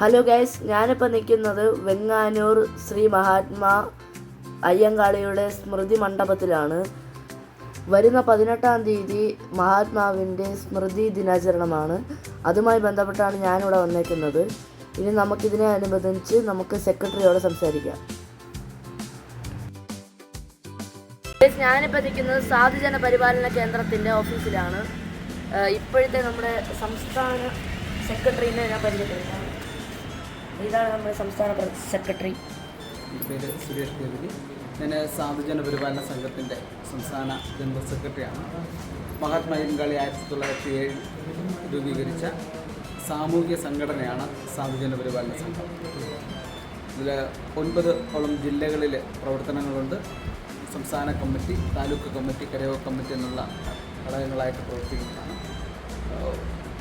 Hello guys ഞാനിപ്പോൾ നിൽക്കുന്നത് വെങ്ങാനൂർ ശ്രീ മഹാത്മാ അയ്യങ്കാളിയുടെ സ്മൃതി മണ്ഡപത്തിലാണ്. വരുന്ന പതിനെട്ടാം തീയതി മഹാത്മാവിന്റെ സ്മൃതി ദിനാചരണമാണ്. അതുമായി ബന്ധപ്പെട്ടാണ് ഞാനിവിടെ വന്നേക്കുന്നത്. ഇനി നമുക്കിതിനെ അനുബന്ധിച്ച് നമുക്ക് സെക്രട്ടറിയോട് സംസാരിക്കാം. ഞാനിപ്പോൾ നിൽക്കുന്നത് സാധുജന പരിപാലന കേന്ദ്രത്തിന്റെ ഓഫീസിലാണ്. ഇപ്പോഴത്തെ നമ്മുടെ സംസ്ഥാന സെക്രട്ടറിനെ ഞാൻ പരിചയപ്പെടുത്താം. ഇതാണ് നമ്മുടെ സംസ്ഥാന സെക്രട്ടറി പേര് സുരേഷ് ദേവതി ഞാൻ സാധുജന പരിപാലന സംഘത്തിന്റെ സംസ്ഥാന ജനറൽ സെക്രട്ടറിയാണ്. മഹാത്മാ ബംഗാളി ആയിരത്തി തൊള്ളായിരത്തി ഏഴിൽ രൂപീകരിച്ച സാമൂഹിക സംഘടനയാണ് സാധുജന പരിപാലന സംഘം. ഇതിൽ ഒൻപത് ഓളം ജില്ലകളിൽ പ്രവർത്തനങ്ങളുണ്ട്. സംസ്ഥാന കമ്മിറ്റി താലൂക്ക് കമ്മിറ്റി കരയോ കമ്മിറ്റി എന്നുള്ള ഘടകങ്ങളായിട്ട് പ്രവർത്തിക്കുന്നതാണ്.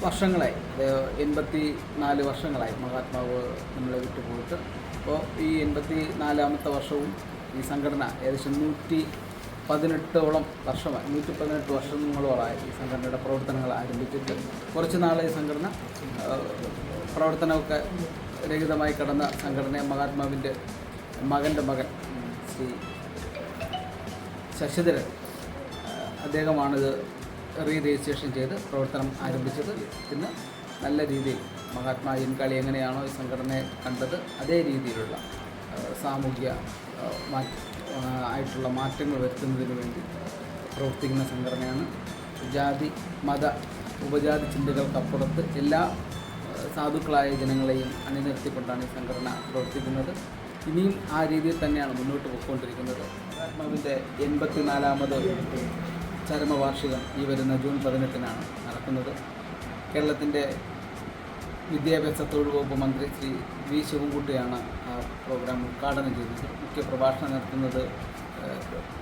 വർഷങ്ങളായി. എൺപത്തി നാല് വർഷങ്ങളായി മഹാത്മാവ് നമ്മളെ വിട്ടുപോയിട്ട്. അപ്പോൾ ഈ എൺപത്തി നാലാമത്തെ വർഷവും ഈ സംഘടന ഏകദേശം നൂറ്റി പതിനെട്ടോളം വർഷമായി. നൂറ്റി പതിനെട്ട് വർഷങ്ങളോളമായി ഈ സംഘടനയുടെ പ്രവർത്തനങ്ങൾ ആരംഭിച്ചിട്ട്. കുറച്ച് നാൾ ഈ സംഘടന പ്രവർത്തനമൊക്കെ രഹിതമായി കടന്ന സംഘടന മഹാത്മാവിന്റെ മകന്റെ മകൻ ശ്രീ ശശിധരൻ അദ്ദേഹമാണിത് റീ രജിസ്ട്രേഷൻ ചെയ്ത് പ്രവർത്തനം ആരംഭിച്ചത് ഇന്ന് നല്ല രീതിയിൽ മഹാത്മാ കളി എങ്ങനെയാണോ ഈ സംഘടനയെ കണ്ടത് അതേ രീതിയിലുള്ള സാമൂഹിക ആയിട്ടുള്ള മാറ്റങ്ങൾ വരുത്തുന്നതിന് വേണ്ടി പ്രവർത്തിക്കുന്ന സംഘടനയാണ്. ജാതി മത ഉപജാതി ചിന്തകൾക്കപ്പുറത്ത് എല്ലാ സാധുക്കളായ ജനങ്ങളെയും അണിനിർത്തിക്കൊണ്ടാണ് ഈ സംഘടന പ്രവർത്തിക്കുന്നത്. ഇനിയും ആ രീതിയിൽ തന്നെയാണ് മുന്നോട്ട് പോയിക്കൊണ്ടിരിക്കുന്നത്. ആത്മാവിന്റെ എൺപത്തിനാലാമത് ചരമവാർഷികം ഈ വരുന്ന ജൂൺ പതിനെട്ടിനാണ് നടക്കുന്നത്. കേരളത്തിന്റെ വിദ്യാഭ്യാസ തൊഴിൽ വകുപ്പ് മന്ത്രി ശ്രീ വി ശിവൻകുട്ടിയാണ് ആ പ്രോഗ്രാം ഉദ്ഘാടനം ചെയ്തത്. മുഖ്യ പ്രഭാഷണം നടത്തുന്നത്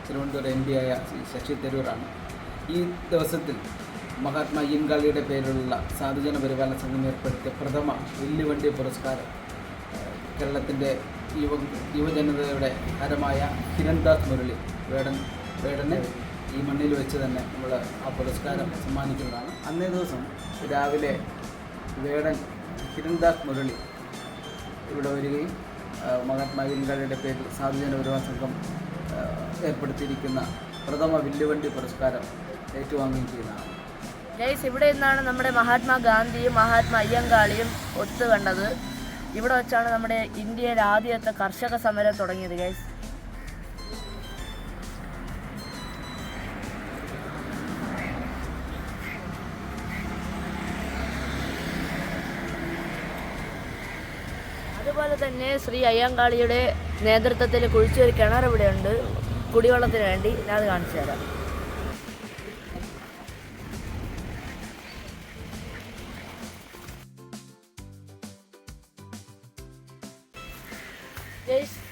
തിരുവനന്തപുരം എം ആയ ശ്രീ ശശി തരൂരാണ്. ഈ ദിവസത്തിൽ മഹാത്മാ ഇൻഗാളിയുടെ പേരിലുള്ള സാധുജന പരിപാലന സംഘം ഏർപ്പെടുത്തിയ പ്രഥമ വെല്ലുവണ്ടി പുരസ്കാരം കേരളത്തിന്റെ യുവ യുവജനതയുടെ ഹരമായ ഹിരൺദാസ് മുരളി വേടൻ വേടനെ ഈ മണ്ണിൽ വെച്ച് തന്നെ നമ്മൾ ആ പുരസ്കാരം സമ്മാനിക്കുന്നതാണ്. അന്നേ ദിവസം രാവിലെ വേടൻ കിരൺദാസ് മുരളി ഇവിടെ വരികയും ആ, മഹാത്മാ ഗാന്ധിയുടെ പേരിൽ സാധുജന പരിവാര സംഘം ഏർപ്പെടുത്തിയിരിക്കുന്ന പ്രഥമ വില്ലുവണ്ടി പുരസ്കാരം ഏറ്റുവാങ്ങുകയും ചെയ്യുന്നതാണ്. ഗൈസ് ഇവിടെ നിന്നാണ് നമ്മുടെ മഹാത്മാ മഹാത്മാഗാന്ധിയും മഹാത്മാ അയ്യങ്കാളിയും ഒത്തു കണ്ടത് ഇവിടെ വെച്ചാണ് നമ്മുടെ ഇന്ത്യയിലെ ആദ്യത്തെ കർഷക സമരം തുടങ്ങിയത് ഗൈസ്. അതുപോലെ തന്നെ ശ്രീ അയ്യങ്കാളിയുടെ നേതൃത്വത്തിൽ കുഴിച്ചൊരു കിണർ ഇവിടെയുണ്ട്. കുടിവെള്ളത്തിന് വേണ്ടി ഞാൻ അത് കാണിച്ചു തരാം.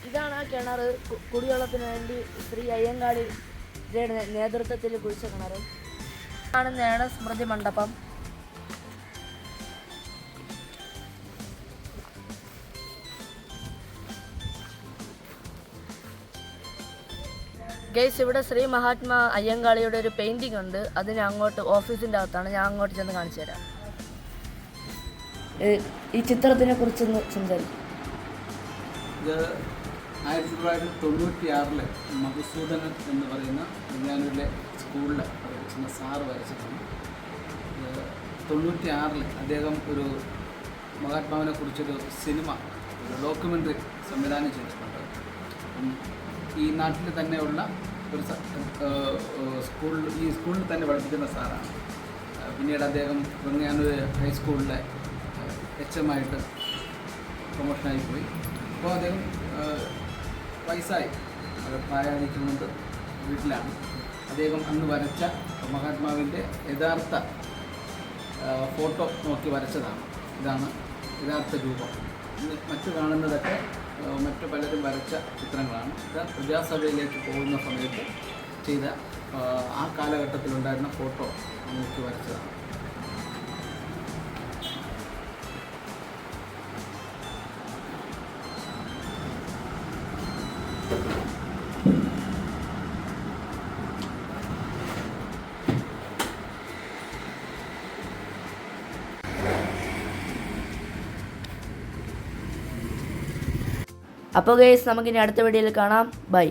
ഇതാണ് ആ കിണർ കുടിവെള്ളത്തിന് വേണ്ടി ശ്രീ അയ്യങ്കാളിയുടെ നേതൃത്വത്തിൽ കുഴിച്ച കിണർ കാണുന്നതാണ് സ്മൃതി മണ്ഡപം. ഗൈസ് ഇവിടെ ശ്രീ മഹാത്മാ അയ്യങ്കാളിയുടെ ഒരു പെയിന്റിംഗ് ഉണ്ട്. അത് ഞാൻ അങ്ങോട്ട് ഓഫീസിന്റെ അകത്താണ്. ഞാൻ അങ്ങോട്ട് ചെന്ന് കാണിച്ചു തരാം. ഈ ചിത്രത്തിനെ കുറിച്ചൊന്ന് സംസാരിക്കും ഇത് ആയിരത്തി തൊള്ളായിരത്തി തൊണ്ണൂറ്റി ആറിൽ മധുസൂദനൻ എന്ന് പറയുന്ന വിജ്ഞാനൂരിലെ സ്കൂളിൽ പഠിക്കുന്ന സാറ് വരച്ചിട്ടുണ്ട്. തൊണ്ണൂറ്റി ആറിൽ അദ്ദേഹം ഒരു മഹാത്മാവിനെ കുറിച്ചൊരു സിനിമ ഒരു ഡോക്യുമെന്ററി സംവിധാനം ചെയ്തിട്ടുണ്ട്. ഈ നാട്ടിൽ തന്നെയുള്ള ഒരു സ- ഏഹ്, ഏഹ്, സ്കൂളിൽ ഈ സ്കൂളിൽ തന്നെ പഠിപ്പിക്കുന്ന സാറാണ്. പിന്നീട് അദ്ദേഹം വെങ്ങാനൂർ ഹൈസ്കൂളിലെ എച്ച് എം ആയിട്ട് പ്രൊമോഷനായി പോയി. അപ്പോൾ അദ്ദേഹം വയസ്സായി. പ്രായാധിക്യമുണ്ട് വീട്ടിലാണ്. അദ്ദേഹം അന്ന് വരച്ച മഹാത്മാവിന്റെ യഥാർത്ഥ ഫോട്ടോ നോക്കി വരച്ചതാണ്. ഇതാണ് യഥാർത്ഥ രൂപം. മറ്റു കാണുന്നതൊക്കെ മറ്റു പലരും വരച്ച ചിത്രങ്ങളാണ്. ഇത് പ്രജാസഭയിലേക്ക് പോകുന്ന സമയത്ത് ചെയ്ത ആ കാലഘട്ടത്തിലുണ്ടായിരുന്ന ഫോട്ടോ നമുക്ക് വരച്ചതാണ്. അപ്പോൾ ഗേസ് നമുക്കിനി അടുത്ത വീഡിയോയിൽ കാണാം. ബൈ